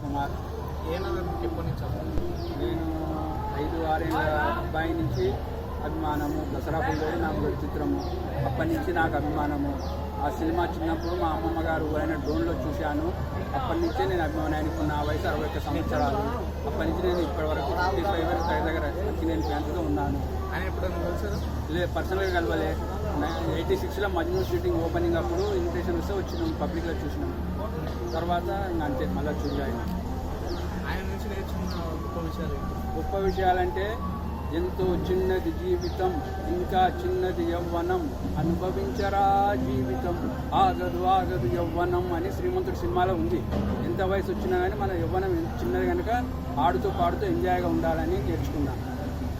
కుమార్ ఏమన్నా మీకు ఎప్పటి నుంచి? నేను ఐదు ఆరేళ్ళ అబ్బాయి నుంచి అభిమానము దసరా పిల్లలు నాకు ఒక చిత్రము. అప్పటి నుంచి నాకు అభిమానము. ఆ సినిమా చిన్నప్పుడు మా అమ్మమ్మ గారు ఆయన డ్రోన్లో చూశాను. అప్పటి నుంచే నేను అభిమానానికి నా వయసు అరవై ఒక్క సంవత్సరాలు. అప్పటి నుంచి నేను ఇప్పటి వరకు ఫిఫ్టీ ఫైవ్ దగ్గర నేను ఫ్యాన్స్గా ఉన్నాను. ఆయన ఎప్పుడైనా కలిసారు లే పర్సనల్గా కలవలే. ఎయిటీ సిక్స్లో మజ్నూ షూటింగ్ ఓపెనింగ్ అప్పుడు ఇన్విటేషన్ వస్తే వచ్చినాం పబ్లిక్లో చూసినాం. తర్వాత ఇంకా అంతే మళ్ళీ చూడాలి ఆయన. నుంచి నేర్చుకున్న గొప్ప విషయాలు? గొప్ప విషయాలంటే ఎంతో చిన్నది జీవితం ఇంకా చిన్నది యవ్వనం. అనుభవించరా జీవితం ఆగదు ఆగదు యవ్వనం అని శ్రీమంతుడి సినిమాలో ఉంది. ఎంత వయసు వచ్చినా కానీ మన యవ్వనం చిన్నది కనుక ఆడుతూ పాడుతూ ఎంజాయ్గా ఉండాలని నేర్చుకున్నాను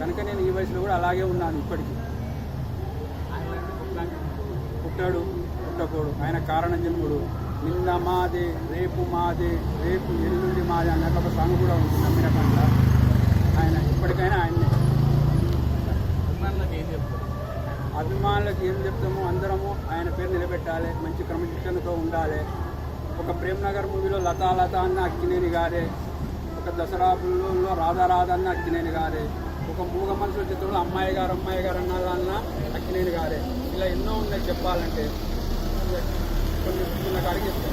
కనుక నేను ఈ వయసులో కూడా అలాగే ఉన్నాను ఇప్పటికీ. పుట్టాడు పుట్టకోడు ఆయన కారణ జన్ముడు నిన్న మాదే రేపు మాదే రేపు ఎల్లుండి మాదే అన్నట్టు ఒక సాంగ్ కూడా ఉంది. నమ్మిన పంట ఆయన ఇప్పటికైనా ఆయన్నే. అభిమానులకు ఏం చెప్తారు? అభిమానులకు ఏం చెప్తామో? అందరము ఆయన పేరు నిలబెట్టాలి. మంచి క్రమశిక్షణతో ఉండాలి. ఒక ప్రేమ్ నగర్ మూవీలో లతా లత అన్న అక్కినేని గారే. ఒక దసరా రాధా రాధా అన్న అక్కినేని గారే. ఒక మూగ మనుషుల చిత్రంలో అమ్మాయి గారు అమ్మాయి గారు అన్న అన్న అక్కినేని గారే. ఇలా ఎన్నో ఉన్నాయి చెప్పాలంటే. కొన్ని చిన్న కాడికి